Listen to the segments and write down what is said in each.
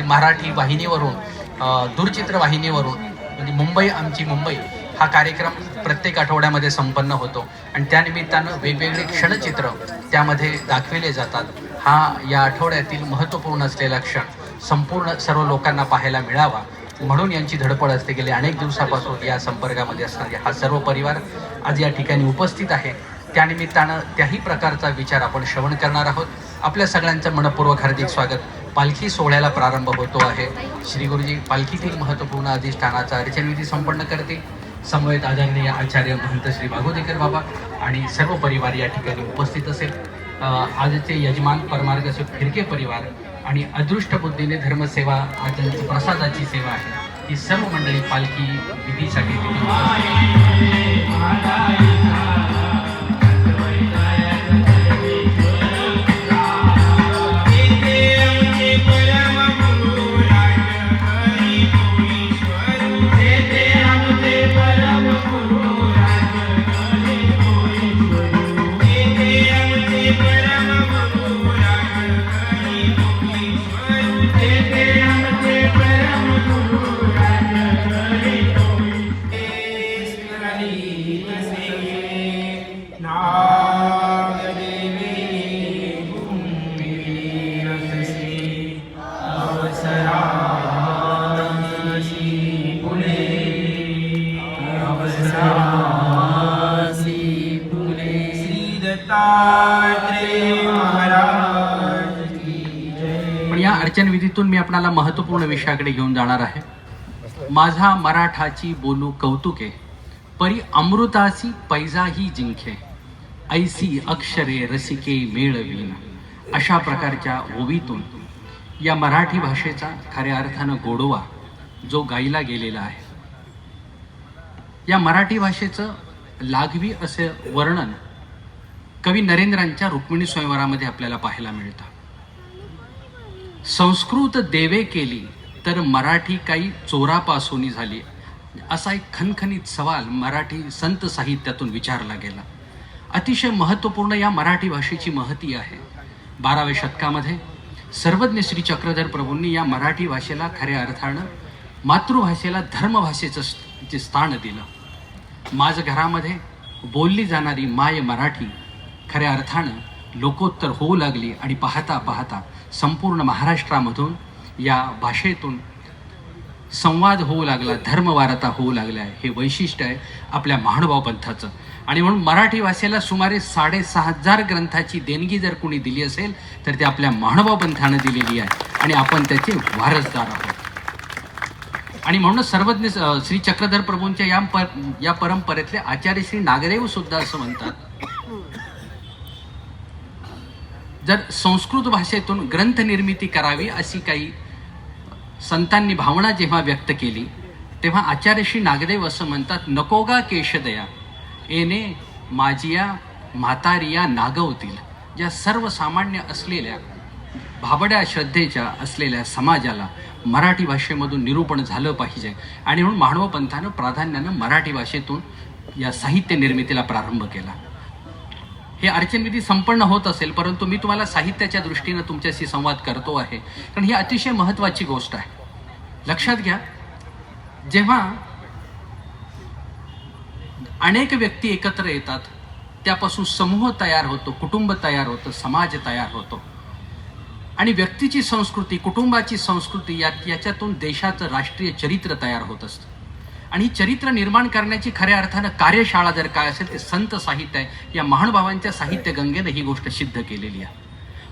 म्हणजे मराठी वाहिनीवरून दूरचित्रवाहिनीवरून दूरचित्र वाहिनीवरून म्हणजे मुंबई आमची मुंबई हा कार्यक्रम प्रत्येक आठवड्यामध्ये संपन्न होतो. आणि त्यानिमित्तानं वेगवेगळे क्षणचित्र त्यामध्ये दाखविले जातात. हा या आठवड्यातील महत्त्वपूर्ण असलेला क्षण संपूर्ण सर्व लोकांना पाहायला मिळावा. म्हणून यांची धडपड असते गेले अनेक दिवसापासून या संपर्कामध्ये असणारे हा सर्व परिवार आज या ठिकाणी उपस्थित आहे. त्यानिमित्तानं त्याही प्रकारचा विचार आपण श्रवण करणार आहोत. आपल्या सगळ्यांचं मनपूर्वक हार्दिक स्वागत. पालखी सोहळ्याला प्रारंभ होतो आहे. श्री गुरुजी पालखीतील महत्त्वपूर्ण अधिष्ठानाचा अर्चनविधी संपन्न करतील. समवेत आदरणीय आचार्य महंत श्री भागवतेकर बाबा आणि सर्व परिवार या ठिकाणी उपस्थित असेल. आजचे यजमान परमार्गचे फिरके परिवार आणि अदृष्ट बुद्धीने धर्मसेवा आजची प्रसादाची सेवा आहे. ही सर्व मंडळी पालखी विधीसाठी पण या अर्चन विधीतून मी आपणाला महत्त्वपूर्ण विषयाकडे घेऊन जाणार आहे. माझा मराठाची बोलू कौतुके परी अमृतासी पैजाही जिंके. ऐसी अक्षरे रसिके मेळवीन. अशा प्रकारच्या ओवीतून या मराठी भाषेचा खऱ्या अर्थानं गोडवा जो गायला गेलेला आहे. या मराठी भाषेचं लाघवी असे वर्णन कवी नरेंद्रांच्या रुक्मिणी स्वयंवरामध्ये आपल्याला पाहायला मिळतं. संस्कृत देवे केली तर मराठी काही चोरापासून झाली. असा एक खनखनीत सवाल मराठी संत साहित्यातून विचारला गेला. अतिशय महत्त्वपूर्ण या मराठी भाषेची महती आहे. बाराव्या शतकामध्ये सर्वज्ञ श्री चक्रधर प्रभूंनी या मराठी भाषेला खऱ्या अर्थानं मातृभाषेला धर्मभाषेचं जे स्थान दिलं. माझ घरामध्ये बोलली जाणारी माय मराठी खऱ्या अर्थानं लोकोत्तर होऊ लागली आणि पाहता पाहता संपूर्ण महाराष्ट्रामधून या भाषेतून संवाद होऊ लागला धर्मवारता होऊ लागल्या. हे वैशिष्ट्य आहे आपल्या महानुभाव पंथाचं. आणि म्हणून मराठी भाषेला सुमारे साडेसहा हजार ग्रंथाची देणगी जर कोणी दिली असेल तर ती आपल्या महानुभाव पंथानं दिलेली आहे. आणि आपण त्याचे वारसदार आहोत. आणि म्हणून सर्वज्ञ श्री चक्रधर प्रभूंच्या या पर या परंपरेतले आचार्य श्री नागदेव सुद्धा असं म्हणतात. जर संस्कृत भाषेतून ग्रंथ निर्मिती करावी अशी काही संतांनी भावना जेव्हा व्यक्त केली तेव्हा आचार्य श्री नागदेव असं म्हणतात नकोगा केशदया येणे माझिया म्हातारिया नागवतील ज्या सर्वसामान्य असलेल्या भाबड्या श्रद्धेच्या असलेल्या समाजाला मराठी भाषेमधून निरूपण झालं पाहिजे. आणि म्हणून मानव पंथानं प्राधान्यानं मराठी भाषेतून या साहित्य निर्मितीला प्रारंभ केला. हे अर्चनविधी संपन्न होत असेल परंतु मी तुम्हाला साहित्याच्या दृष्टीनं तुमच्याशी संवाद करतो आहे. कारण ही अतिशय महत्त्वाची गोष्ट आहे. लक्षात घ्या जेव्हा अनेक व्यक्ती एकत्र येतात त्यापासून समूह तयार होतो कुटुंब तयार होतं समाज तयार होतो. आणि व्यक्तीची संस्कृती कुटुंबाची संस्कृती या याच्यातून देशाचं राष्ट्रीय चरित्र तयार होत असतं. आणि चरित्र निर्माण करण्याची खऱ्या अर्थानं कार्यशाळा जर काय असेल ते संत साहित्य आहे. या महानुभावांच्या साहित्य गंगेनं ही गोष्ट सिद्ध केलेली आहे.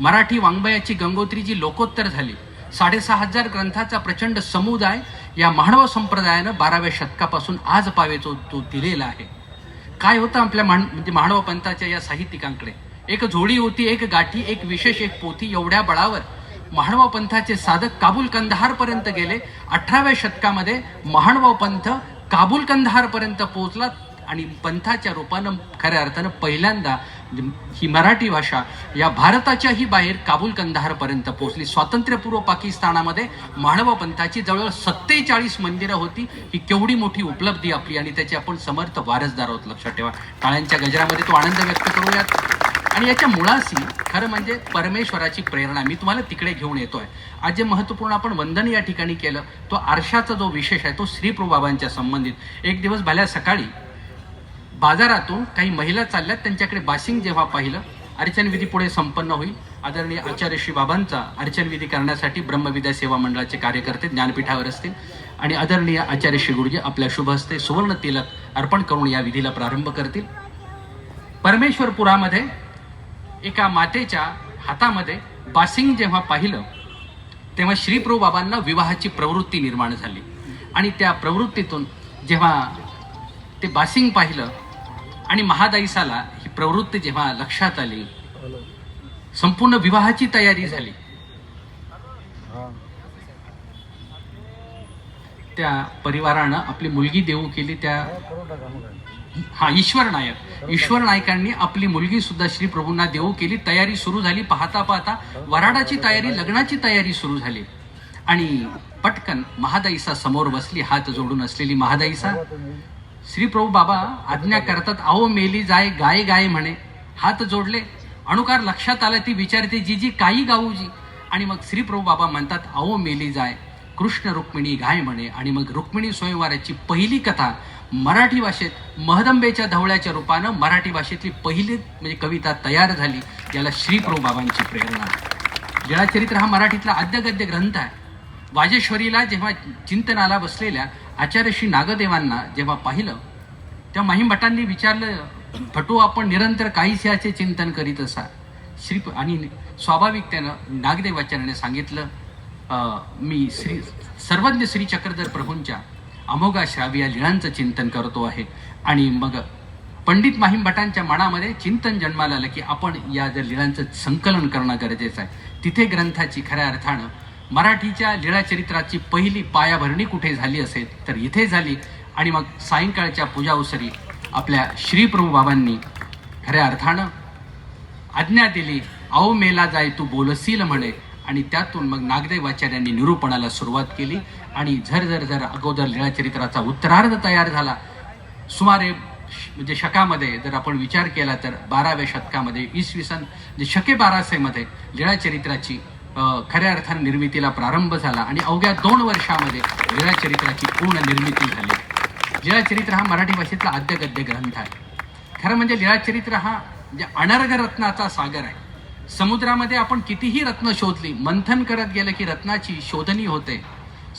मराठी वाङ्मयाची गंगोत्री जी लोकोत्तर झाली साडेसहा हजार ग्रंथाचा प्रचंड समुदाय या मानव संप्रदायानं बाराव्या शतकापासून आज पावे तो तो दिलेला आहे. काय होतं आपल्या मान म्हणजे मानव पंथाच्या या साहित्यिकांकडे? एक जोडी होती एक गाठी एक विशेष एक पोथी एवढ्या बळावर महाणवा पंथाचे साधक काबूल कंदहार पर्यंत गेले. अठराव्या शतकामध्ये महाणवा पंथ काबूल कंदहार पर्यंत पोहोचला आणि पंथाच्या रूपानं खऱ्या अर्थानं पहिल्यांदा ही मराठी भाषा या भारताच्याही बाहेर काबूल कंदहार पर्यंत पोहोचली. स्वातंत्र्यपूर्व पाकिस्तानामध्ये मानवा पंथाची जवळ सत्तेचाळीस मंदिरं होती. ही केवढी मोठी उपलब्धी आपली आणि त्याची आपण समर्थ वारसदार आहोत लक्षात ठेवा. टाळ्यांच्या गजरामध्ये तो आनंद व्यक्त करूयात. आणि याच्या मुळाशी खरं म्हणजे परमेश्वराची प्रेरणा मी तुम्हाला तिकडे घेऊन येतोय. आज जे महत्त्वपूर्ण आपण वंदन या ठिकाणी केलं तो आरशाचा जो विशेष आहे तो श्रीप्रभूबाबांच्या संबंधित. एक दिवस भल्या सकाळी बाजारातून काही महिला चालल्यात त्यांच्याकडे बाशिंग जेव्हा पाहिलं अर्चनविधी पुढे संपन्न होईल. आदरणीय आचार्य श्री बाबांचा अर्चन विधी करण्यासाठी ब्रह्मविद्या सेवा मंडळाचे कार्यकर्ते ज्ञानपीठावर असतील. आणि आदरणीय आचार्य श्री गुरुजी आपल्या शुभ हस्ते सुवर्ण तिलक अर्पण करून या विधीला प्रारंभ करतील. परमेश्वरपुरामध्ये एका मातेच्या हातामध्ये बासिंग जेव्हा पाहिलं तेव्हा श्रीप्रभू बाबांना विवाहाची प्रवृत्ती निर्माण झाली. आणि त्या प्रवृत्तीतून जेव्हा ते बासिंग पाहिलं आणि महादाईसाला ही प्रवृत्ती जेव्हा लक्षात आली संपूर्ण विवाहाची तयारी झाली. त्या परिवारानं आपली मुलगी देऊ केली त्या हा ईश्वर नायक. ईश्वर नायकांनी आपली मुलगी सुद्धा श्री प्रभूंना देऊ केली. तयारी सुरू झाली. पाहता पाहता वराडाची तयारी लग्नाची तयारी सुरू झाली. आणि पटकन महादाईसा समोर बसली हात जोडून असलेली महादाईसा. श्री प्रभू बाबा आज्ञा करतात आओ मेली जाय गाय गाय म्हणे. हात जोडले. अणुकार लक्षात आला ती विचारते जी जी काही गाऊजी आणि मग श्री प्रभू बाबा म्हणतात आओ मेली जाय कृष्ण रुक्मिणी गाय म्हणे. आणि मग रुक्मिणी स्वयंवाराची पहिली कथा मराठी भाषेत महदंबेच्या धवळ्याच्या रूपानं मराठी भाषेतली पहिली म्हणजे कविता तयार झाली. याला श्री बाबांची प्रेरणा. जळाचरित्र हा मराठीतला आद्यगद्य ग्रंथ आहे. वाजेश्वरीला जेव्हा चिंतनाला बसलेल्या आचार्य श्री नागदेवांना जेव्हा पाहिलं तेव्हा माहीम भटांनी विचारलं भटू आपण निरंतर काहीच याचे चिंतन करीत असा श्री आणि स्वाभाविक त्यानं नागदेवाचार्याने सांगितलं मी श्री सर्वज्ञ श्री चक्रधर प्रभूंच्या अमोघा या लिळांचं चिंतन करतो आहे. आणि मग पंडित माहीम भटांच्या मनामध्ये चिंतन जन्माला आलं की आपण या जर लिळांचं संकलन करणं गरजेचं आहे. तिथे ग्रंथाची खऱ्या अर्थानं मराठीच्या लीळाचरित्राची पहिली पायाभरणी कुठे झाली असेल तर इथे झाली. आणि मग सायंकाळच्या पूजाउसरी आपल्या श्रीप्रभू बाबांनी खऱ्या अर्थानं आज्ञा दिली आओ मेला जाय तू बोलसील म्हणे. आणि त्यातून मग नागदेवाचार्यांनी निरूपणाला सुरुवात केली आणि झर झर झर अगोदर लीळाचरित्राचा उत्तरार्ध तयार झाला. सुमारे श- म्हणजे शकामध्ये जर आपण विचार केला तर बाराव्या शतकामध्ये इसवी सन म्हणजे शके बाराशेमध्ये लीळाचरित्राची खऱ्या अर्थाने निर्मितीला प्रारंभ झाला आणि अवघ्या दोन वर्षामध्ये लीळाचरित्राची पूर्ण निर्मिती झाली. लीळाचरित्र हा मराठी भाषेतला आद्यगद्य ग्रंथ आहे. खरं म्हणजे लीळाचरित्र हा म्हणजे अनर्घ रत्नाचा सागर आहे. समुद्रामध्ये आपण कितीही रत्न शोधली मंथन करत गेलं की रत्नाची शोधनी होते.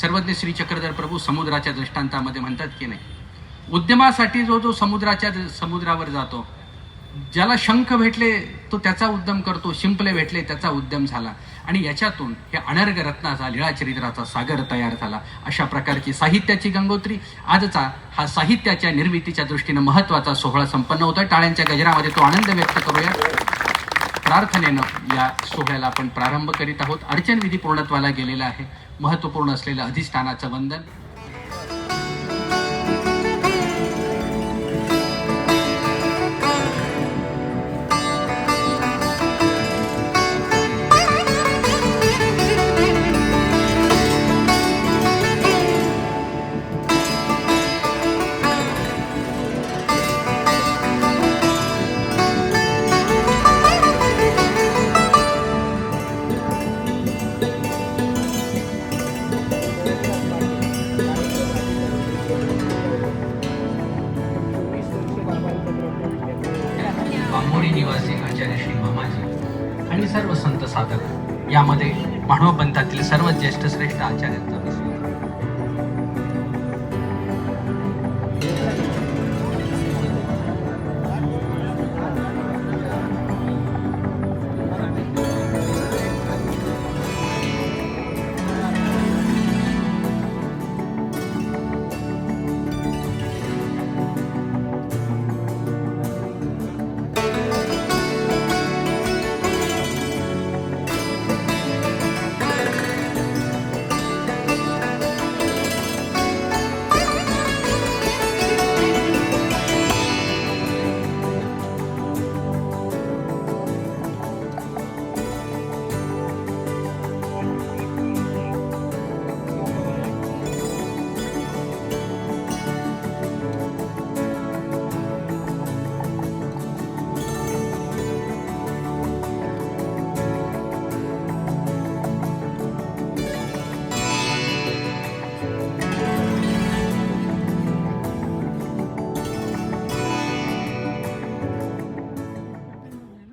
सर्वज्ञ श्री चक्रधर प्रभू समुद्राच्या दृष्टांतामध्ये म्हणतात की नाही उद्यमासाठी जो जो समुद्राच्या समुद्रावर जातो ज्याला शंख भेटले तो त्याचा उद्यम करतो शिंपले भेटले त्याचा उद्यम झाला. आणि याच्यातून हे अनर्घ रत्नाचा लीळाचरित्राचा सागर तयार झाला. अशा प्रकारची साहित्याची गंगोत्री आजचा हा साहित्याच्या निर्मितीच्या दृष्टीनं महत्त्वाचा सोहळा संपन्न होता टाळ्यांच्या गजरामध्ये तो आनंद व्यक्त करूया. प्रार्थनेनं या सोहळ्याला आपण प्रारंभ करीत आहोत. अर्चन विधी पूर्णत्वाला गेलेला आहे. महत्त्वपूर्ण असलेलं अधिष्ठानाचं वंदन. बांबोरी निवासी आचार्य श्री मामाजी आणि सर्व संत साधक. यामध्ये मानवपंथातील सर्व ज्येष्ठ श्रेष्ठ आचार्यांचा